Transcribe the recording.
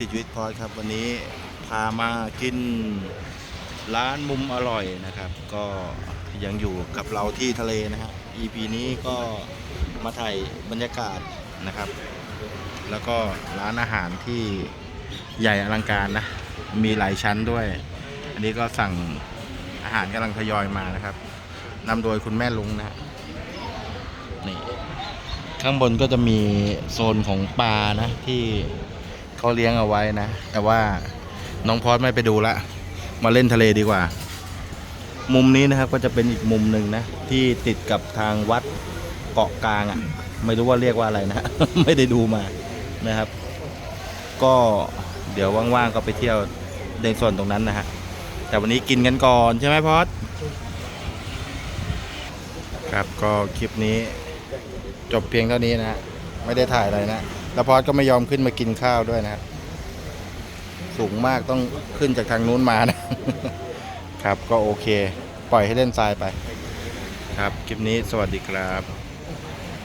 ชีวิตพอดครับวันนี้พามากินร้านมุมอร่อยนะครับ ก็ยังอยู่กับเราที่ทะเลนะฮะ EP นี้ก็มาถ่ายบรรยากาศนะครับ แล้วก็ร้านอาหารที่ใหญ่อลังการนะ มีหลายชั้นด้วย อันนี้ก็สั่งอาหารกำลังทยอยมานะครับนำโดยคุณแม่ลุงนะฮะนี่ข้างบนก็จะมีโซนของปลานะที่ เขาเลี้ยงเอาไว้นะ แต่ว่าน้องพอดไม่ไปดูละ มาเล่นทะเลดีกว่า มุมนี้นะครับก็จะเป็นอีกมุมหนึ่งนะ ที่ติดกับทางวัดเกาะกลางอะ่ะ ไม่รู้ว่าเรียกว่าอะไรนะ ไม่ได้ดูมานะครับ ก็เดี๋ยวว่างๆก็ไปเที่ยวในส่วนตรงนั้นนะฮะ แต่วันนี้กินกันก่อนใช่ไหมพอดครับก็คลิปนี้จบเพียงเท่านี้นะฮะไม่ได้ถ่ายอะไรนะ แล้วพอดก็ไม่ยอมขึ้นมากินข้าวด้วยนะครับ สูงมากต้องขึ้นจากทางนู้นมานะ ครับก็โอเค ปล่อยให้เล่นทรายไป ครับ คลิปนี้สวัสดีครับ